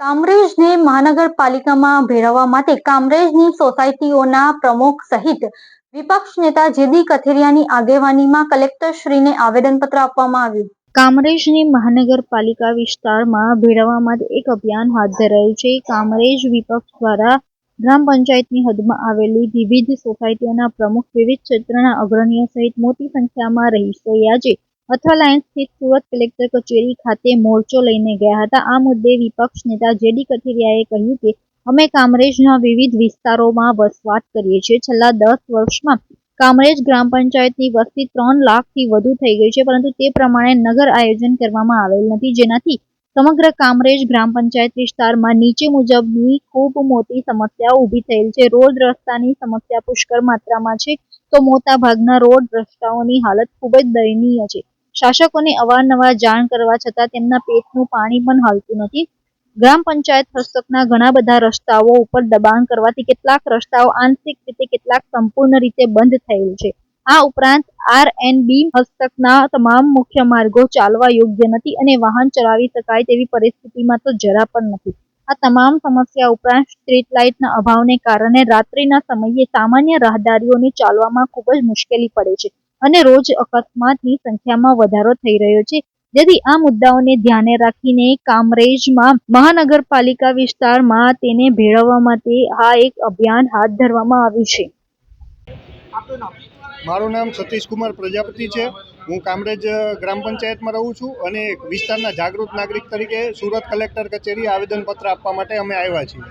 કામરેજને મહાનગરપાલિકામાં ભેળવવા માટે કામરેજની સોસાયટીઓના પ્રમુખ સહિત વિપક્ષ નેતા જેદી કથિરિયાની આગેવાનીમાં કલેક્ટરશ્રીને આવેદનપત્ર આપવામાં આવ્યું. કામરેજની મહાનગરપાલિકા વિસ્તારમાં ભેળવવા માટે એક અભિયાન હાથ ધરાયું છે. કામરેજ વિપક્ષ દ્વારા ગ્રામ પંચાયતની હદમાં આવેલી વિવિધ સોસાયટીઓના પ્રમુખ વિવિધ ક્ષેત્રના અગ્રણીઓ સહિત મોટી સંખ્યામાં રહીશોએ આજે અથા લાઇન સ્થિત સુરત કલેક્ટર કચેરી ખાતે મોરચો લઈને ગયા હતા. આ મુદ્દે વિપક્ષ નેતા જેડી કથિરિયાએ કહ્યું કે, અમે કામરેજના વિવિધ વિસ્તારોમાં વસવાટ કરીએ છીએ. છેલ્લા દસ વર્ષમાં કામરેજ ગ્રામ પંચાયતની વસ્તી ત્રણ લાખથી વધુ થઈ ગઈ છે, પરંતુ તે પ્રમાણે નગર આયોજન કરવામાં આવેલ નથી. જેનાથી સમગ્ર કામરેજ ગ્રામ પંચાયત વિસ્તારમાં નીચે મુજબની ખૂબ મોટી સમસ્યાઓ ઊભી થયેલ છે. રોડ રસ્તાની સમસ્યા પુષ્કળ માત્રામાં છે, તો મોટા ભાગના રોડ રસ્તાઓની હાલત ખૂબ જ દયનીય છે. શાસકોને અવારનવાર જાણ કરવા છતાં તેમના પેટનું પાણી પણ હાલતું નથી. ગ્રામ પંચાયત હસ્તકના ઘણા બધા રસ્તાઓ ઉપર દબાણ કરવાથી કેટલાક રસ્તાઓ આંશિક રીતે કેટલાક સંપૂર્ણ રીતે બંધ થયેલ છે. આ ઉપરાંત આર એન બી હસ્તકના તમામ મુખ્ય માર્ગો ચાલવા યોગ્ય નથી અને વાહન ચલાવી શકાય તેવી પરિસ્થિતિમાં તો જરા પણ નથી. આ તમામ સમસ્યા ઉપરાંત સ્ટ્રીટ લાઇટના અભાવને કારણે રાત્રિના સમયે સામાન્ય રાહદારીઓને ચાલવામાં ખૂબ જ મુશ્કેલી પડે છે. અને રોજ અકસ્માતની સંખ્યામાં વધારો થઈ રહ્યો છે. જેથી આ મુદ્દાઓને ધ્યાને રાખીને કામરેજમાં મહાનગરપાલિકા વિસ્તારમાં તેને ભેળવવા માટે આ એક અભિયાન હાથ ધરવામાં આવ્યું છે. મારું નામ સતીશ કુમાર પ્રજાપતિ છે. હું કામરેજ ગ્રામ પંચાયતમાં રહું છું અને વિસ્તારના જાગૃત નાગરિક તરીકે સુરત કલેક્ટર કચેરી આવેદનપત્ર આપવા માટે અમે આવ્યા છીએ.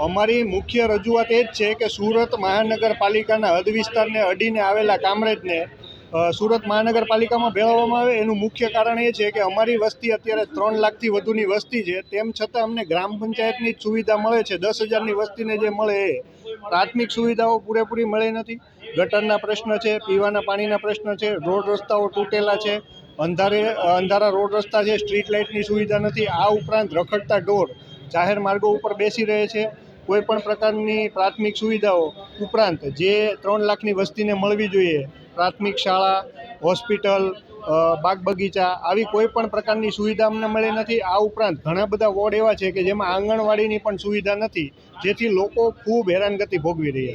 અમારી મુખ્ય રજૂઆત એ જ છે કે સુરત મહાનગરપાલિકાના હદ વિસ્તારને અડીને આવેલા કામરેજને સુરત મહાનગરપાલિકામાં ભેળવવામાં આવે. એનું મુખ્ય કારણ એ છે કે અમારી વસ્તી અત્યારે ત્રણ લાખથી વધુની વસ્તી છે. તેમ છતાં અમને ગ્રામ પંચાયતની જ સુવિધા મળે છે. દસ હજારની વસ્તીને જે મળે એ પ્રાથમિક સુવિધાઓ પૂરેપૂરી મળે નથી. ગટરના પ્રશ્ન છે, પીવાના પાણીના પ્રશ્ન છે, રોડ રસ્તાઓ તૂટેલા છે, અંધારે, અંધારા રોડ રસ્તા છે, સ્ટ્રીટ લાઇટની સુવિધા નથી. આ ઉપરાંત રખડતા ઢોર જાહેર માર્ગો ઉપર બેસી રહે છે. કોઈ પણ પ્રકારની પ્રાથમિક સુવિધાઓ ઉપરાંત જે ત્રણ લાખની વસ્તીને મળવી જોઈએ, પ્રાથમિક શાળા, હોસ્પિટલ બાગ બગીચા, આવી કોઈ પણ પ્રકારની સુવિધા અમને મળી નથી. આ ઉપરાંત ઘણા બધા વોર્ડ એવા છે કે જેમાં આંગણવાડીની પણ સુવિધા નથી, જેથી લોકો ખૂબ હેરાનગતિ ભોગવી રહ્યા છે.